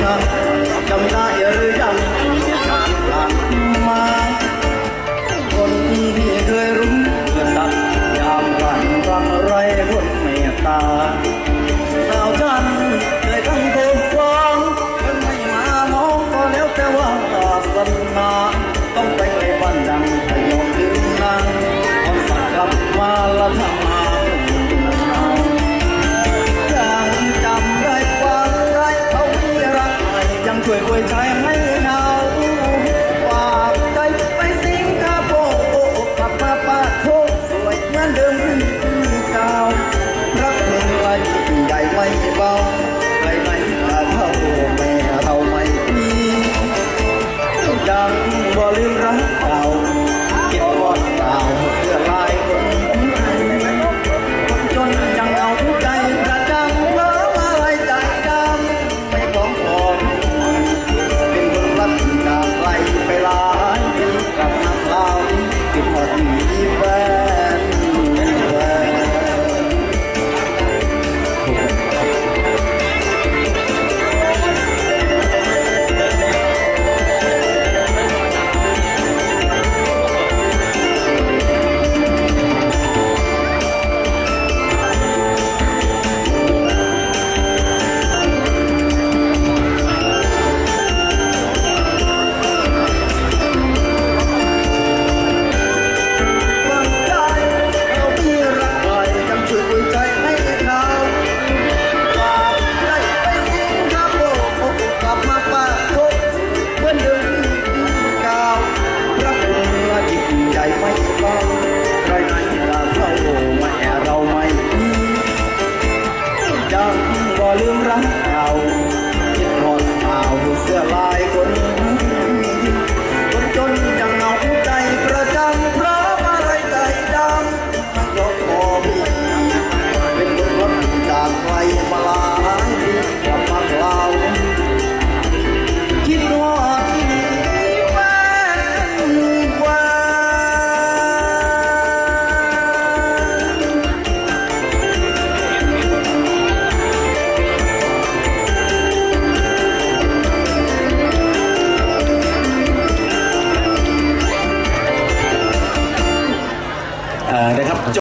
ฉัจำได้หรือยังหลังมา คนที่เคยรู้เมื่อสัตยามรันรังไรคนเมตตา วยใจให้เราฝากใจไปสิงคโปร์กลับมาปะโทษสวยเหมือนเดิมคือเก่ารักเมืองไทยใหญ่ไม่เบาใครไม่ตาเท่าแม่เราไม่มีดังบ่ลืมรักเก่า now.